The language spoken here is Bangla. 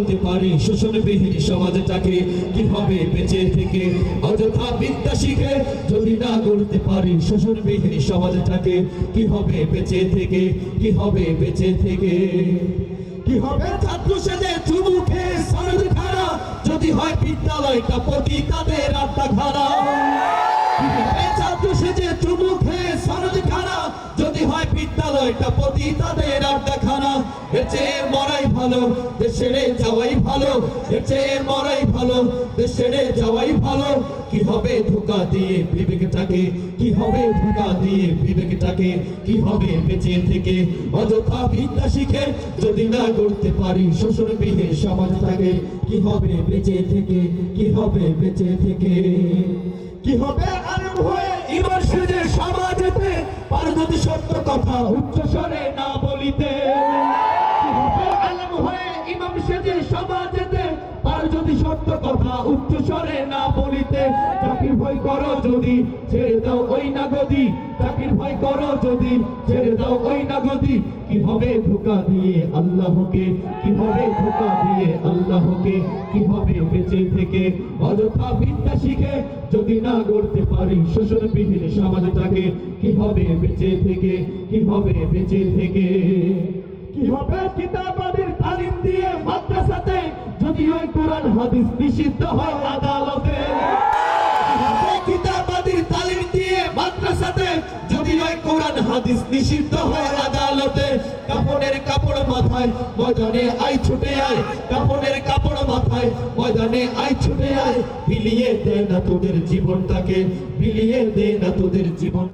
গড়তে পারি শোষণবিহীন সমাজটাকে? কীভাবে বেঁচে থেকে? অযথা বিদ্যা শিখে যদি না গড়তে পারি শোষণবিহীন সমাজটাকে, কি হবে বেঁচে থেকে? কি হবে বেঁচে থেকে? যদি হয় বিদ্যালয়টা প্রতি তাদের আড্ডা খারা ছাত্র সেজে চুমুখে বিদ্যালয়টা প্রতি তাদের আড্ডা খানা এর চেয়ে মরাই ভালো দেশ ছেড়ে যাওয়াই ভালো। এর চেয়ে মরাই ভালো দেশ ছেড়ে যাওয়াই ভালো। কি হবে ধোকা দিয়ে বিবেকটাকে? কি হবে ধোকা দিয়ে বিবেকটাকে? কি হবে বেঁচে থেকে? অযথা বিদ্যা শিখে যদি না করতে পারি, শোষণবিহীন সমাজটাকে কি হবে বেঁচে থেকে? কি হবে বেঁচে থেকে? কি হবে? আরব হয়ে পার যদি সত্য কথা উচ্চ স্বরে না বলিতে। আলেম হয়ে ইমাম সেজে সমাজেতে পার যদি সত্য কথা উচ্চ স্বরে না বলিতে। চাকরির ভয় করো যদি, ছেড়ে দাও ওই না গদি চাকরির ভয় করো যদি, ছেড়ে দাও ওই না গদি কি হবে ধোকা দিয়ে আল্লাহকে কি হবে ধোকা দিয়ে আল্লাহকে কি হবে বেঁচে থেকে অযথা বিদ্যা শিখে যদি না গড়তে পারি শোষণবিহীন সমাজটাকে কি হবে বেঁচে থেকে? কি হবে বেঁচে থেকে? কি কিতাবাদের তালিম দিয়ে মাদ্রাসাতে যদি ওই কোরআন হাদিস নিষিদ্ধ হয় আদালতে? কিতাবাদের তালিম দিয়ে মাদ্রাসাতে যদি ওই কোরআন হাদিস নিষিদ্ধ হয় আদালতে? কাপড়ের কাপড় মাথায় ময়দানে আই ছুটে আয়। কাপড়ের কাপড় মাথায় ময়দানে আই ছুটে আয়। বিলিয়ে দে না তোদের জীবনটাকে বিলিয়ে দে না তোদের জীবন